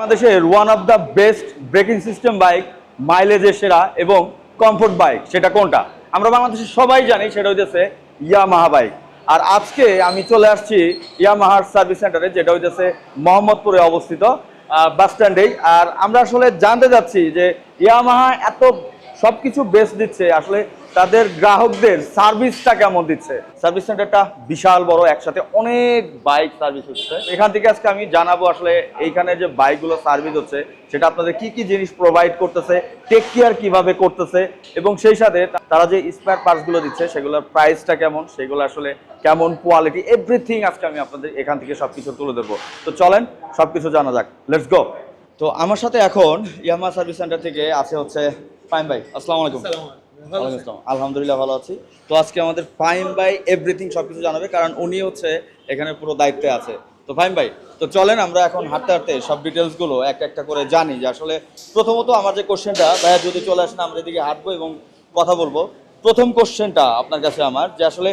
বাংলাদেশের one of the best breaking system bike মাইলেজের সেরা এবং কমফোর্ট বাইক সেটা কোনটা? আমরা বাংলাদেশের সবাই জানি, সেটা হইতেছে ইয়ামাহা বাইক আর আজকে আমি চলে আসছি ইয়ামাহার সার্ভিস সেন্টারে যেটা হইতেছে মোহাম্মদপুরে অবস্থিত বাস স্ট্যান্ডেই আর আমরা আসলে জানতে যাচ্ছি যে ইয়ামাহা এত সবকিছু বেস্ট দিচ্ছে। আসলে তাদের গ্রাহকদের সার্ভিসটা কেমন দিচ্ছে? সার্ভিস সেন্টারটা বিশাল বড় একসাথে অনেক বাইক সার্ভিস হচ্ছে। এখান থেকে আজকে আমি জানাব আসলে এইখানে যে বাইকগুলো সার্ভিস হচ্ছে সেটা আপনাদের কি কি জিনিস প্রোভাইড করতেছে টেক কেয়ার কীভাবে করতেছে এবং সেই সাথে তারা যে স্পেয়ার পার্টসগুলো দিচ্ছে সেগুলোর প্রাইসটা কেমন সেগুলো আসলে কেমন কোয়ালিটি এভরিথিং আজকে আমি আপনাদের এখান থেকে সবকিছু তুলে দেবো তো চলেন সবকিছু জানা যাক। লেটস গো তো আমার সাথে এখন ইয়ামা সার্ভিস সেন্টার থেকে আছে হচ্ছে ফাইম ভাই। আসসালামু আলাইকুম। আলহামদুলিল্লাহ ভালো আছি। তো আজকে আমাদের ফাইম ভাই এভরিথিং সবকিছু জানাবে কারণ উনি হচ্ছে এখানে পুরো দায়িত্বে আছে। তো ফাইম ভাই তো চলেন আমরা এখন হাঁটতে হাঁটতে সব ডিটেলসগুলো একটা একটা করে জানি যে আসলে প্রথমত আমার যে কোশ্চেনটা ভাইয়া যদি চলে আসেন আমরা এদিকে হাঁটবো এবং কথা বলব। প্রথম কোশ্চেনটা আপনার কাছে আমার যে আসলে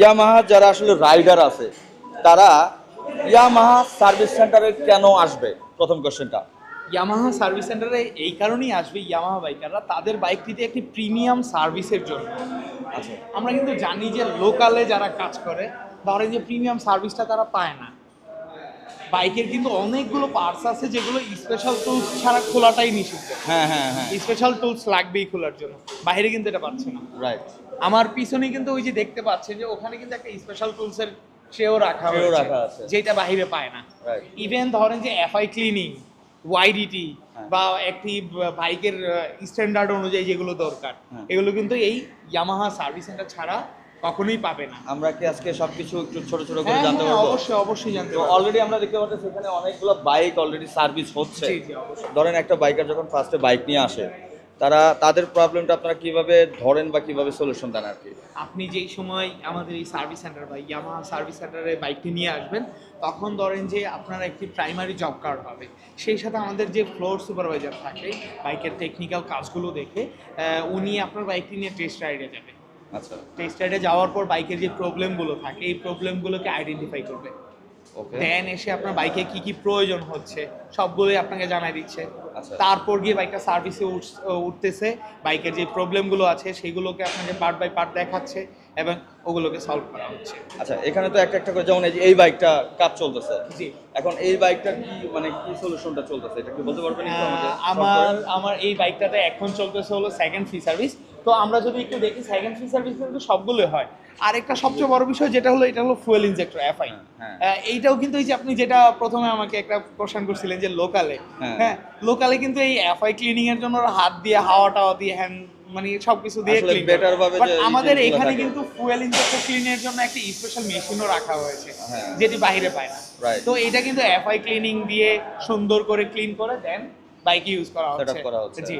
ইয়ামাহা যারা আসলে রাইডার আছে তারা ইয়ামাহা সার্ভিস সেন্টারে কেন আসবে? প্রথম কোশ্চেনটা ইয়ামাহা সার্ভিস সেন্টারে এই কারণেই আসবে ইয়ামাহা বাইকাররা তাদের বাইকটিতে একটি প্রিমিয়াম সার্ভিসের জন্য। আচ্ছা। আমরা কিন্তু জানি যে লোকালে যারা কাজ করে ধরেন যে প্রিমিয়াম সার্ভিসটা তারা পায় না। বাইকের কিন্তু অনেকগুলো পার্টস আছে যেগুলো স্পেশাল টুলস ছাড়া খোলাটাই নিষিদ্ধ। হ্যাঁ হ্যাঁ হ্যাঁ। স্পেশাল টুলস লাগবেই খোলার জন্য। বাইরে কিন্তু এটা পাচ্ছে না। রাইট আমার পিছনে কিন্তু ওই যে দেখতে পাচ্ছেন যে ওখানে কিন্তু একটা স্পেশাল টুলসের ট্রেও রাখা রাখা আছে। যেটা বাইরে পায় না। ইভেন ধরেন যে এফআই ক্লিনিং ওয়াইডিটি হ্যাঁ। বা একটি বাইকের স্ট্যান্ডার্ড অনুযায়ী যেগুলো দরকার হ্যাঁ। এগুলো কিন্তু এই ইয়ামাহা সার্ভিস সেন্টার ছাড়া কখনোই পাবে না আমরা কি আজকে সবকিছু একটু ছোট ছোট করে হ্যাঁ, জানতে পারব অবশ্যই অবশ্যই জানতে পারব। অলরেডি আমরা দেখতে পাচ্ছি সেখানে অনেকগুলো বাইক অলরেডি সার্ভিস হচ্ছে। ধরেন একটা বাইকার যখন ফার্স্টে বাইক নিয়ে আসে তারা তাদের প্রবলেমটা আপনারা কীভাবে ধরেন বা কীভাবে সলিউশন দেন আর কি? আপনি যেই সময় আমাদের এই সার্ভিস সেন্টার বা ইয়ামা সার্ভিস সেন্টারে বাইকটি নিয়ে আসবেন তখন ধরেন যে আপনার একটি প্রাইমারি জব কার্ড হবে। সেই সাথে আমাদের যে ফ্লোর সুপারভাইজার থাকে বাইকের টেকনিক্যাল কাজগুলো দেখে উনি আপনার বাইকটি নিয়ে টেস্ট রাইডে যাবে। আচ্ছা। টেস্ট রাইডে যাওয়ার পর বাইকের যে প্রবলেমগুলো থাকে এই প্রবলেমগুলোকে আইডেন্টিফাই করবে। দেন এসে আপনার বাইকে কি কি প্রয়োজন হচ্ছে সবগুলোই আপনাকে জানাই দিচ্ছে। আচ্ছা। তারপর গিয়ে বাইকটা সার্ভিসে উঠতেছে বাইকের যে প্রবলেমগুলো আছে সেগুলোকে আপনাকে পার্ট বাই পার্ট দেখাচ্ছে এবং ওগুলোকে সলভ করা হচ্ছে। আচ্ছা এখানে তো একটা একটা করে যেমন এই বাইকটা কাজ চলতেছে? জি। এখন এই বাইকটা কি মানে কি সলিউশনটা চলতেছে? এটা কি বলতে পারবেন আমার আমার এই বাইকটাতে এখন চলতেছে হলো সেকেন্ড ফ্রি সার্ভিস তো আমরা যদি একটু দেখি সেকেন্ড ফ্রি সার্ভিস কিন্তু সবগুলোই হয় আর একটা সবচেয়ে বড় বিষয় যেটা হলো এটা হলো ফুয়েল ইনজেক্টর এফআই হ্যাঁ। এইটাও কিন্তু এই যে আপনি যেটা প্রথমে আমাকে একটা কোশ্চেন করছিলেন যে লোকালে হ্যাঁ। হ্যাঁ লোকালে কিন্তু এই এফআই ক্লিনিং এর জন্য হাত দিয়ে হাওয়া টাওয়া দিয়ে হ্যান্ড মানে সবকিছু দিয়ে better করে। ভাবে আমাদের এখানে কিন্তু ফুয়েল ইনজেক্টর ক্লিনের জন্য একটা স্পেশাল মেশিনও রাখা হয়েছে হ্যাঁ। যেটি বাইরে পায় না তো এটা কিন্তু এফআই ক্লিনিং দিয়ে সুন্দর করে ক্লিন করে দেন বাইক ইউজ করা হচ্ছে। জি।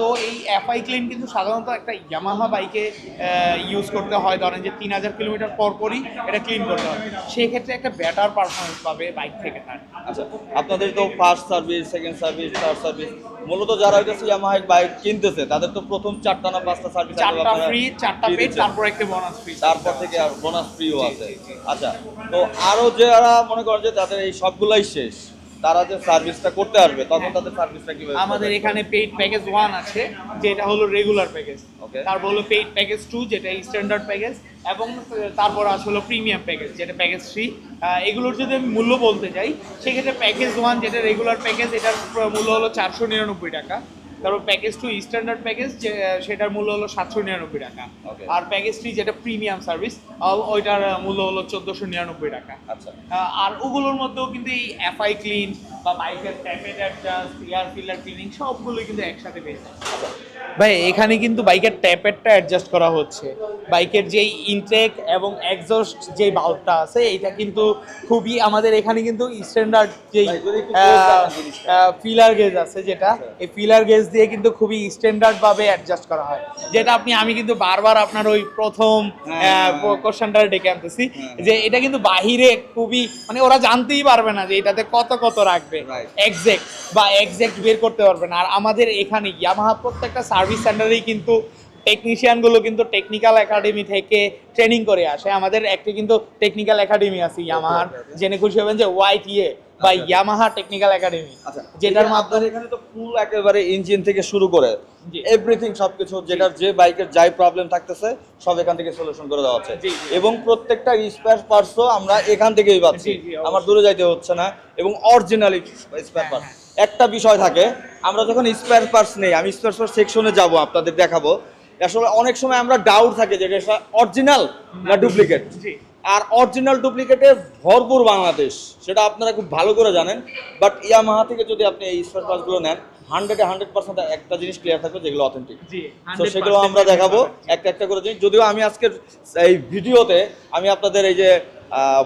তো এই এফআই ক্লিন কিন্তু সাধারণত একটা ইয়ামাহা বাইকে ইউজ করতে হয়। ধরেন যে তিন হাজার কিলোমিটার পর পরই এটা ক্লিন করতে হয়। সেই ক্ষেত্রে একটা বেটার পারফরমেন্স পাবে বাইক থেকে তার। আচ্ছা আপনাদের তো first service second service third service মূলত যারা হইতেছে ইয়ামাহা বাইক কিনতেছে তাদের তো প্রথম চারটা না পাঁচটা সার্ভিস চারটা ফ্রি চারটা পেড তারপর একটা বোনাস ফ্রি তারপর থেকে আর বোনাস ফ্রিও আছে। আচ্ছা তো আরও যারা মনে করেন যে তাদের এই সবগুলাই শেষ তারা যে সার্ভিসটা করতে পারবে তখন তাদের সার্ভিসটা কীভাবে আমাদের এখানে পেইড প্যাকেজ ওয়ান আছে যেটা হলো রেগুলার প্যাকেজ ওকে তারপর হলো পেইড প্যাকেজ টু যেটা স্ট্যান্ডার্ড প্যাকেজ এবং তারপর আসলো হলো প্রিমিয়াম প্যাকেজ যেটা প্যাকেজ থ্রি এগুলোর যদি আমি মূল্য বলতে যাই সেক্ষেত্রে প্যাকেজ ওয়ান যেটা রেগুলার প্যাকেজ এটার মূল্য হলো চারশো নিরানব্বই টাকা। তারপর প্যাকেজ টু স্ট্যান্ডার্ড প্যাকেজ সেটার মূল্য হলো সাতশো নিরানব্বই টাকা. আর প্যাকেজ থ্রি যেটা প্রিমিয়াম সার্ভিস ওইটার মূল্য হলো চোদ্দশো নিরানব্বই টাকা। আচ্ছা। আর ওগুলোর মধ্যেও কিন্তু এই এফআই ক্লিন বা বাইকের tappet adjust air filter cleaning সবগুলোই কিন্তু একসাথে পেয়ে যায় ভাই এখানে কিন্তু বাইকের ট্যাপেডটা অ্যাডজাস্ট করা হচ্ছে বাইকের যেই ইনটেক এবং এক্সস্ট যে বাল্বটা আছে এটা কিন্তু খুবই আমাদের এখানে কিন্তু স্ট্যান্ডার্ড যেই। ফিলার গেজ আছে যেটা এই ফিলার গেজ দিয়ে কিন্তু খুবই স্ট্যান্ডার্ড ভাবে অ্যাডজাস্ট করা হয় যেটা আপনি আমি কিন্তু বারবার আপনার ওই প্রথম হ্যাঁ। কোশ্চেনটা ডেকে আনতেছি হ্যাঁ। যে এটা কিন্তু বাহিরে খুবই মানে ওরা জানতেই পারবে না যে এটাতে কত কত রাখবে. এক্সাক্ট বা এক্সাক্ট বের করতে পারবে না আর আমাদের এখানে ইয়ামাহা প্রত্যেকটা সার্ভিস সেন্টারেই কিন্তু টেকনিশিয়ানগুলো কিন্তু টেকনিক্যাল একাডেমি থেকে ট্রেনিং করে আসে। আমাদের একটি কিন্তু টেকনিক্যাল একাডেমি আছে ইয়ামাহার জেনে খুশি হবেন যে ওয়াইটিএ বা। ইয়ামাহা টেকনিক্যাল একাডেমি যেটার মাধ্যমে এখানে তো ফুল একেবারে ইঞ্জিন থেকে শুরু করে। এভরিথিং সবকিছু যেটার যে বাইকের যাই প্রবলেম থাকতেছে সব এখান থেকে সলিউশন করে দেওয়া হচ্ছে। এবং প্রত্যেকটা স্পেয়ার পার্টসও আমরা এখান থেকেই পাচ্ছি। আমার দূরে যাইতে হচ্ছে না। এবং অরিজিনালি স্পেয়ার পার্টস একটা বিষয় থাকে আমরা যখন স্পেয়ার পার্টস নেই আমি স্পেয়ার পার্টস সেকশনে যাব আপনাদের দেখাবো। আসলে অনেক সময় আমরা ডাউট থাকে যে এটা অরিজিনাল না ডুপ্লিকেট আর অরিজিনাল ডুপ্লিকেটে ভরপুর বাংলাদেশ সেটা আপনারা খুব ভালো করে জানেন। বাট ইয়ামাহা থেকে যদি আপনি এই স্পেয়ার পার্টসগুলো নেন হান্ড্রেডে হান্ড্রেড পার্সেন্ট একটা জিনিস ক্লিয়ার থাকবে যেগুলো অথেন্টিক জি তো সেগুলো আমরা দেখাবো। একটা একটা করে জিনিস। যদিও আমি আজকের এই ভিডিওতে আমি আপনাদের এই যে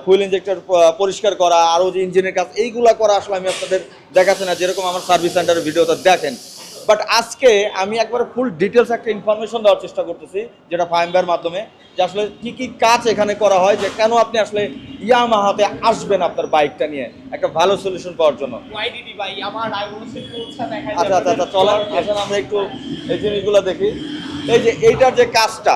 ফুয়েল ইঞ্জেক্টর পরিষ্কার করা আরও যে ইঞ্জিনের কাজ এইগুলা করা আসলে আমি আপনাদের দেখাচ্ছি না। যেরকম আমার সার্ভিস সেন্টারের ভিডিওতে দেখেন। বাট আজকে আমি একবার ফুল ডিটেলস একটা ইনফরমেশন দেওয়ার চেষ্টা করতেছি যেটা ফাইম্বার মাধ্যমে যে আসলে কি কি কাজ এখানে করা হয় যে কেন আপনি আসলে ইয়ামাহাতে আসবেন আপনার বাইকটা নিয়ে একটা ভালো সলিউশন পাওয়ার জন্য। আচ্ছা আচ্ছা আচ্ছা চলেন আসেন আমরা একটু এই জিনিসগুলো দেখি। এই যে এইটার যে কাজটা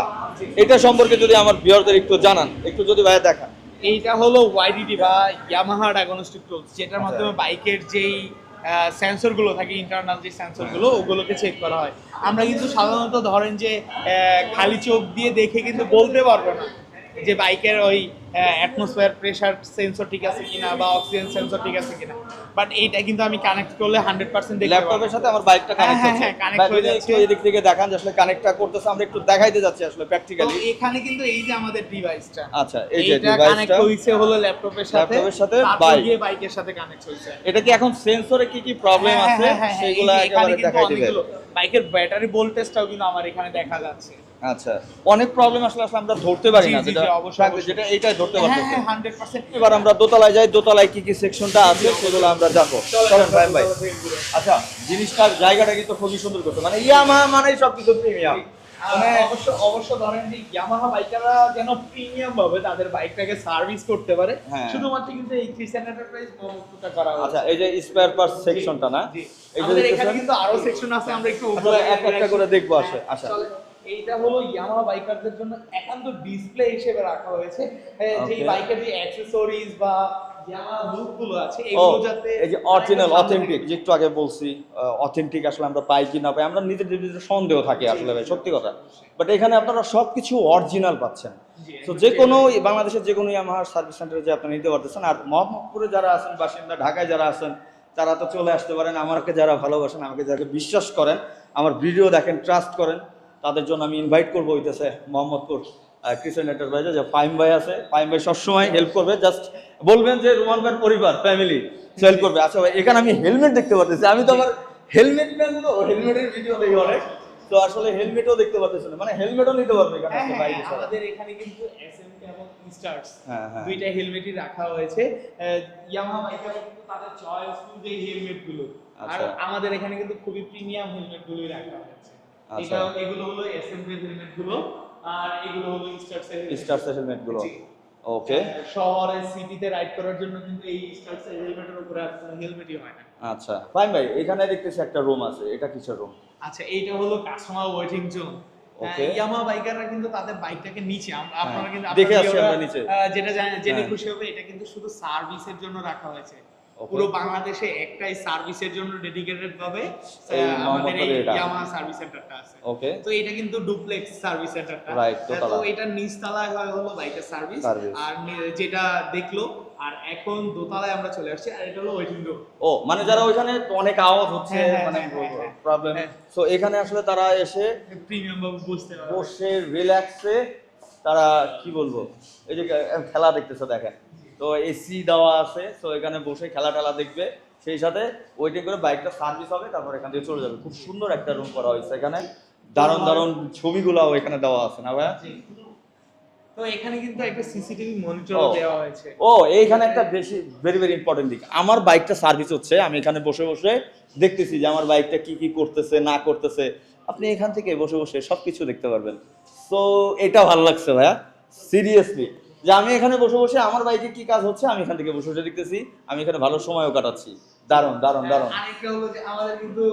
এটা সম্পর্কে যদি আমার ভিউয়ারদের একটু জানান একটু যদি ভাইয়া দেখান। এইটা হলো ওয়াইডিডি বা ইয়ামাহা ডায়াগনস্টিক টুলস যেটার মাধ্যমে বাইকের যেই সেন্সরগুলো থাকে ইন্টারনাল যে সেন্সরগুলো ওগুলোকে চেক করা হয়। আমরা কিন্তু সাধারণত ধরেন যে খালি চোখ দিয়ে দেখে কিন্তু বলতে পারব না যে বাইকের ওই অ্যাটমসফিয়ার প্রেসার সেন্সর ঠিক আছে কিনা বা অক্সিজেন সেন্সর ঠিক আছে কিনা। বাট এইটা কিন্তু আমি কানেক্ট করলে হান্ড্রেড পার্সেন্ট ল্যাপটপের সাথে আমার বাইকটা হ্যাঁ, কানেক্ট হ্যাঁ, হচ্ছে। যাচ্ছে। এদিক থেকে দেখান যে আসলে কানেক্টটা করতেছে আমরা একটু দেখাইতে যাচ্ছি আসলে প্র্যাকটিক্যালি এখানে কিন্তু এই যে আমাদের ডিভাইসটা আচ্ছা এই যে এইটা কানেক্ট ডিভাইসটা হইছে হলো ল্যাপটপের সাথে ল্যাপটপের সাথে। গিয়ে বাইকের সাথে কানেক্ট হইছে এটা কি এখন সেন্সরে কি কি প্রবলেম হ্যাঁ, আছে? হ্যাঁ, হ্যাঁ, হ্যাঁ, সেগুলো একেবারে দেখাই দিবে। বাইকের ব্যাটারি ভোল্টেজটাও কিন্তু আমার এখানে দেখা যাচ্ছে। আচ্ছা অনেক প্রবলেম আসলে আসলে আমরা ধরতে পারি না যেটা। যেটা এইটাই ধরতে হ্যাঁ হ্যাঁ হান্ড্রেড পার্সেন্ট এবার আমরা দোতলায় যাই দোতলায় কি কি সেকশনটা আছে সেগুলো আমরা জানব। চলেন ভাই। ভাই আচ্ছা জিনিসটার জায়গাটা কিন্তু খুবই সুন্দর করতে মানে ইয়ামা মানেই সবকিছু প্রিমিয়াম মানে অবশ্য অবশ্য ধরেন যে ইয়ামাহা বাইকাররা যেন প্রিমিয়াম ভাবে তাদের বাইকটাকে সার্ভিস করতে পারে হ্যাঁ। শুধুমাত্র কিন্তু এই করা আচ্ছা এই যে স্পেয়ার পার্টস সেকশনটা না? জি। আমাদের এখানে কিন্তু আরও সেকশন আছে আমরা একটু আসলে এক একটা করে দেখব আসে হ্যাঁ, আচ্ছা। এইটা হলো ইয়ামাহা বাইকারদের জন্য একান্ত ডিসপ্লে হিসেবে রাখা হয়েছে। যে. বাইকের যে অ্যাকসেসরিজ বা আছে এগুলো যাতে এই যে অরিজিনাল অথেন্টিক যে একটু আগে বলছি অথেন্টিক আসলে আমরা পাই কি না পাই আমরা নিজেদের নিজেদের সন্দেহ থাকে আসলে ভাই সত্যি কথা। বাট এখানে আপনারা সবকিছু অরিজিনাল পাচ্ছেন। তো যে কোনো বাংলাদেশের যে কোনো ইয়ামাহার সার্ভিস সেন্টারে যে আপনি নিতে পারতেছেন আর মোহাম্মদপুরে যারা আছেন বাসিন্দা ঢাকায় যারা আছেন তারা তো চলে আসতে পারেন আমাকে যারা ভালোবাসেন আমাকে যাকে বিশ্বাস করেন আমার ভিডিও দেখেন ট্রাস্ট করেন। তাদের জন্য আমি ইনভাইট করব হইতেছে মোহাম্মদপুর ক্রিসেন্ট এন্টারপ্রাইজে যে ফাইম ভাই আছে ফাইম ভাই সবসময় হেল্প করবে। জাস্ট বলবেন যে রোমান ভাইয়ের পরিবার ফ্যামিলি হেল্প করবে। আচ্ছা ভাই এখানে আমি হেলমেট দেখতে পাচ্ছি আমি তো আমার হেলমেট ম্যান তো হেলমেটের ভিডিও দেখি অনেক। তো আসলে হেলমেটও দেখতে পাচ্ছি না। মানে হেলমেটও নিতে পারবে এখানে বাইরে আমাদের এখানে কিন্তু এসএমকে এবং হ্যাঁ, হ্যাঁ। দুইটা হেলমেটই রাখা হয়েছে। ইয়ামাহা বাইকার কিন্তু তাদের চয়েসফুল যে হেলমেটগুলো। আর আচ্ছা। আমাদের এখানে কিন্তু খুবই প্রিমিয়াম হেলমেট গুলোই রাখা হয়েছে। এটা এগুলো হলো এসএমকে হেলমেটগুলো আর এগুলো হলো স্টার্স এর স্টার্স হেলমেটগুলো ওকে শহরে সিটিতে রাইড করার জন্য কিন্তু এই স্টার্স এর হেলমেটের উপরে আর কোনো হেলমেটই হয় না। আচ্ছা। ফাইন ভাই এখানে দেখতেছি একটা রুম আছে। এটা কিসের রুম আচ্ছা এইটা হলো কাস্টমার ওয়েটিং জোন. ইয়ামা বাইকাররা কিন্তু তাদের বাইকটাকে নিচে আম- আপনারা কিন্তু হ্যাঁ, দেখে আসছি আমরা নিচে। যেটা জানেন- জেনে হ্যাঁ। খুশি হবে এটা কিন্তু শুধু সার্ভিসের জন্য রাখা হয়েছে. পুরো বাংলাদেশে একটাই সার্ভিসের জন্য ডেডিকেটেড ভাবে আমাদের এই ইয়ামা সার্ভিস সেন্টারটা আছে। ওকে। তো এটা কিন্তু ডুপ্লেক্স সার্ভিস সেন্টারটা। Right, দোতলা। তো এটা নিচতলায় হয় হলো বাইকের সার্ভিস। আর যেটা দেখল আর এখন দোতলায় আমরা চলে আসছি আর এটা হলো ওয়েটিং রুম ও মানে যারা ওইখানে অনেক আওয়াজ হচ্ছে হ্যাঁ, হ্যাঁ, মানে হ্যাঁ, হ্যাঁ, প্রবলেম হ্যাঁ। সো এখানে আসলে তারা এসে প্রিমিয়াম ভাবে বুঝতে পারে বসে রিল্যাক্সে তারা কি বলব? এই যে খেলা দেখতেছে দেখেন। তো এসি দেওয়া আছে তো এখানে বসে খেলা টেলা দেখবে। সেই সাথে ওয়েটিং করে বাইকটা সার্ভিস হবে তারপর এখান থেকে চলে যাবে। খুব সুন্দর একটা রুম করা হয়েছে এখানে। দারুণ দারুণ ছবিগুলাও এখানে দেওয়া আছে না ভাইয়া? তো এখানে কিন্তু একটা সিসিটিভি দেওয়া হয়েছে। ও এইখানে একটা বেশি ভেরি ভেরি ইম্পর্টেন্ট দিক। আমার বাইকটা সার্ভিস হচ্ছে আমি এখানে বসে বসে দেখতেছি যে আমার বাইকটা কি কি করতেছে না করতেছে। আপনি এখান থেকে বসে বসে সবকিছু দেখতে পারবেন। তো এটা ভালো লাগছে ভাইয়া। সিরিয়াসলি যে আমি এখানে বসে বসে আমার বাইকে কি কাজ হচ্ছে আমি এখান থেকে বসে বসে দেখতেছি। আমি এখানে ভালো সময়ও কাটাচ্ছি। দারুণ দারুণ দারুণ। আরেকটা হলো যে আমাদের কিন্তু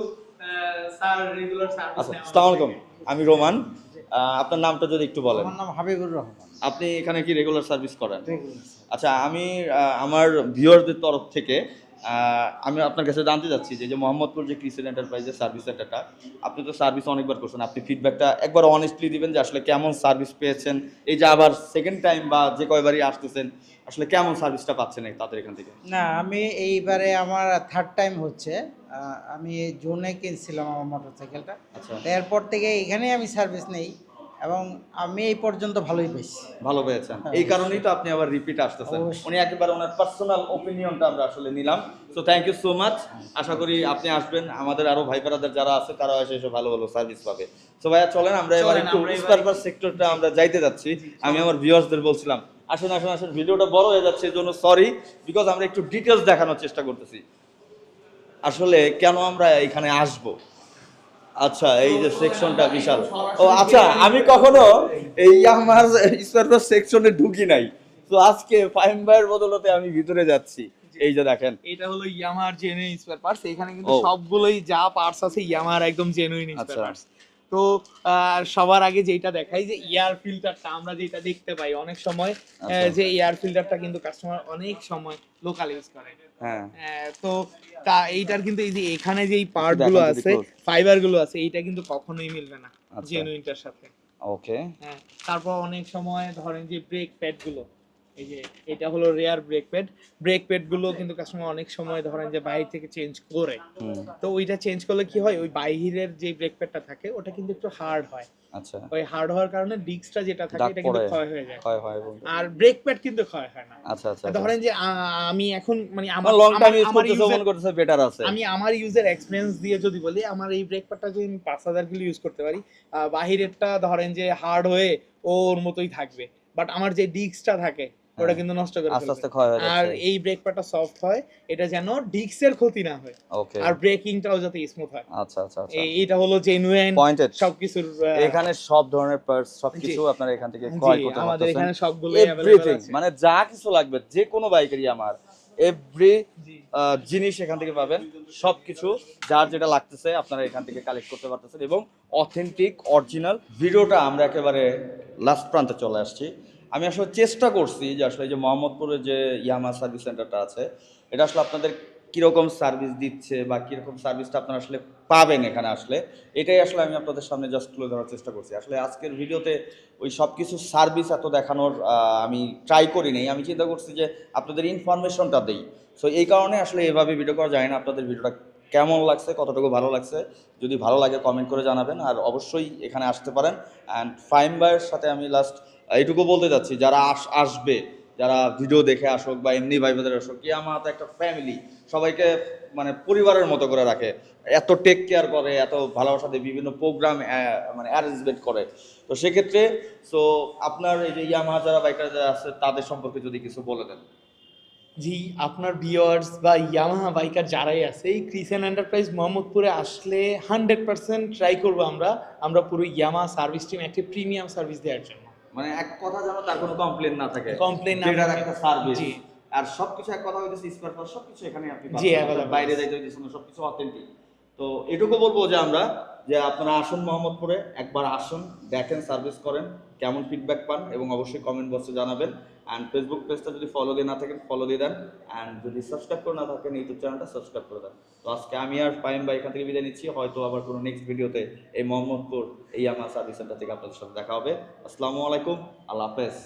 স্যার রেগুলার সার্ভিস আচ্ছা আলাইকুম। আমি রোমান। আপনার নামটা যদি একটু বলেন। আমার নাম হাবিবুর রহমান। আপনি এখানে কি রেগুলার সার্ভিস করেন? আচ্ছা আমি আমার ভিউয়ারদের তরফ থেকে আমি আপনার কাছে জানতে চাচ্ছি যে মোহাম্মদপুর যে ক্রিসেন এন্টারপ্রাইজের সার্ভিস সেন্টারটা আপনি তো সার্ভিস অনেকবার করছেন। আপনি ফিডব্যাকটা একবার অনেস্টলি দিবেন যে আসলে কেমন সার্ভিস পেয়েছেন? এই যে আবার সেকেন্ড টাইম বা যে কয়বারই আসতেছেন আসলে কেমন সার্ভিসটা পাচ্ছেন তাদের এখান থেকে? না আমি এইবারে আমার থার্ড টাইম হচ্ছে। আমি জোনে কিনছিলাম আমার মোটরসাইকেলটা আচ্ছা। এরপর থেকে এখানেই আমি সার্ভিস নেই। এবং আমি এই পর্যন্ত ভালোই পেয়েছি। ভালো পেয়েছেন। হ্যাঁ, এই কারণেই তো আপনি আবার রিপিট আসতেছেন। উনি একেবারে ওনার পার্সোনাল ওপিনিয়নটা আমরা আসলে নিলাম। So thank you so much আশা করি আপনি আসবেন। আমাদের আরও ভাই ব্রাদার যারা আছে তারা এসে এসে ভালো ভালো সার্ভিস পাবে। সো ভাইয়া চলেন আমরা এবার একটু স্পার সেক্টরটা আমরা যাইতে যাচ্ছি। আমি আমার ভিউয়ার্সদের বলছিলাম আসুন আসুন আসুন ভিডিওটা বড় হয়ে যাচ্ছে এজন্য সরি বিকজ আমরা একটু ডিটেলস দেখানোর চেষ্টা করতেছি। আসলে কেন আমরা এখানে আসব? আচ্ছা এই যে সেকশনটা বিশাল। ও আচ্ছা আমি কখনো এই আমার সেকশনে ঢুকি নাই। তো আজকে ভাইয়ের বদলতে আমি ভিতরে যাচ্ছি। এই যে দেখেন। এটা হলো ইয়ামার জেনুইন স্পেয়ার পার্টস এখানে কিন্তু সবগুলোই যা পার্টস আছে ইয়ামার একদম জেনুইন। স্পেয়ার পার্টস তো সবার আগে যেটা দেখাই যে এয়ার ফিল্টারটা আমরা যেটা দেখতে পাই অনেক সময় আচ্ছা। যে এয়ার ফিল্টারটা কিন্তু কাস্টমার অনেক সময় লোকাল ইউজ করে। তো তা এইটার কিন্তু এই যে এখানে যে এই পার্টগুলো আছে ফাইবারগুলো আছে এইটা কিন্তু কখনোই মিলবে না আচ্ছা। জেনুইনটার সাথে। ওকে হ্যাঁ তারপর অনেক সময় ধরেন যে ব্রেক প্যাডগুলো এই যে এটা হলো রেয়ার ব্রেক প্যাড ব্রেক প্যাডগুলো কিন্তু কাস্টমার অনেক সময় ধরেন যে বাইরে থেকে চেঞ্জ করে। তো ওইটা চেঞ্জ করলে কি হয়? ওই বাইরের যে ব্রেক প্যাডটা থাকে ওটা কিন্তু একটু হার্ড হয়। আচ্ছা। ওই হার্ড হওয়ার কারণে ডিস্কটা যেটা থাকে এটা কিন্তু ক্ষয় হয়ে যায়। হয় হয় আর ব্রেক প্যাড কিন্তু ক্ষয় হয় না। আচ্ছা আচ্ছা ধরেন যে আমি এখন মানে আমার লং টাইম ইউজ করতেছে user- করতেছে বেটার আছে। আমি আমার ইউজার এক্সপিরিয়েন্স দিয়ে যদি বলি আমার এই ব্রেক প্যাডটা যদি আমি পাঁচ হাজার কিলো ইউজ করতে পারি বাহিরেরটা ধরেন যে হার্ড হয়ে ওর মতোই থাকবে। বাট আমার যে ডিস্কটা থাকে ওটা হ্যাঁ। কিন্তু নষ্ট করে আস্তে আস্তে ক্ষয় হয়ে আর এই ব্রেক সফট হয় এটা যেন ডিস্কের ক্ষতি না হয়। ওকে আর ব্রেকিংটাও যাতে স্মুথ হয়। আচ্ছা আচ্ছা আচ্ছা। এইটা হলো জেনুইন পয়েন্টেড সবকিছুর এখানে সব ধরনের পার্টস সবকিছু আপনারা এখান থেকে ক্রয় করতে আমাদের এখানে সবগুলো মানে যা কিছু লাগবে যে কোনো বাইকেরই আমার এভরি। জিনিস এখান থেকে পাবেন। সবকিছু যার যেটা লাগতেছে আপনারা এখান থেকে কালেক্ট করতে পারতেছেন। এবং অথেন্টিক অরিজিনাল ভিডিওটা আমরা একেবারে লাস্ট প্রান্তে চলে আসছি। আমি আসলে চেষ্টা করছি যে আসলে যে মোহাম্মদপুরে যে ইয়ামা সার্ভিস সেন্টারটা আছে, এটা আসলে আপনাদের কীরকম সার্ভিস দিচ্ছে বা কীরকম সার্ভিসটা আপনারা আসলে পাবেন এখানে আসলে, এটাই আসলে আমি আপনাদের সামনে জাস্ট তুলে ধরার চেষ্টা করছি। আসলে আজকের ভিডিওতে ওই সব কিছু সার্ভিস এত দেখানোর আমি ট্রাই করি নাই। আমি চিন্তা করছি যে আপনাদের ইনফরমেশনটা দেই। সো এই কারণে আসলে এভাবে ভিডিও করা যায় না, আপনাদের ভিডিওটা কেমন লাগছে, কতটুকু ভালো লাগছে, যদি ভালো লাগে কমেন্ট করে জানাবেন। আর অবশ্যই এখানে আসতে পারেন। অ্যান্ড ফাইম ভাইয়ের সাথে আমি লাস্ট এইটুকু বলতে যাচ্ছি যারা আস, আসবে, যারা ভিডিও দেখে আসুক বা এমনি ভাই বোনের আসুক কি আমার একটা ফ্যামিলি সবাইকে মানে পরিবারের মতো করে রাখে। এত টেক কেয়ার করে, এত ভালোবাসা দিয়ে বিভিন্ন প্রোগ্রাম মানে অ্যারেঞ্জমেন্ট করে। তো সেক্ষেত্রে সো আপনার এই যে ইয়ামাহা যারা বাইকার যারা আছে, তাদের সম্পর্কে যদি কিছু বলে দেন। জি, আপনার ভিউয়ার্স বা ইয়ামাহা বাইকার যারাই আছে, এই ক্রিসেন এন্টারপ্রাইজ মোহাম্মদপুরে আসলে হান্ড্রেড পার্সেন্ট ট্রাই করব আমরা। আমরা পুরো ইয়ামাহা সার্ভিস টিম একটি প্রিমিয়াম সার্ভিস দেওয়ার জন্য। মানে এক কথা যেন তার কোনো কমপ্লেন না থাকে কমপ্লেন না। একটা সার্ভিস আর সবকিছু এক কথা হইতেছে স্পেয়ার পার্ট সবকিছু এখানে আপনি জি। বাইরে যাইতে হইতেছে না সবকিছু অথেন্টিক তো এটুকু বলব যে আমরা যে আপনারা আসুন মোহাম্মদপুরে একবার আসুন দেখেন সার্ভিস করেন কেমন ফিডব্যাক পান এবং অবশ্যই কমেন্ট বক্সে জানাবেন। অ্যান্ড ফেসবুক পেজটা যদি ফলো দিয়ে না থাকেন ফলো দিয়ে দেন. অ্যান্ড যদি সাবস্ক্রাইব করে না থাকেন ইউটিউব চ্যানেলটা সাবস্ক্রাইব করে দেন. তো আজকে আমি আর ফাইম ভাই এখান থেকে বিদায় নিচ্ছি। হয়তো আবার কোনো নেক্সট ভিডিওতে এই মোহাম্মদপুর এই আমার সার্ভিস সেন্টার থেকে আপনাদের সাথে দেখা হবে। আসসালামু আলাইকুম। আল্লাহ হাফেজ।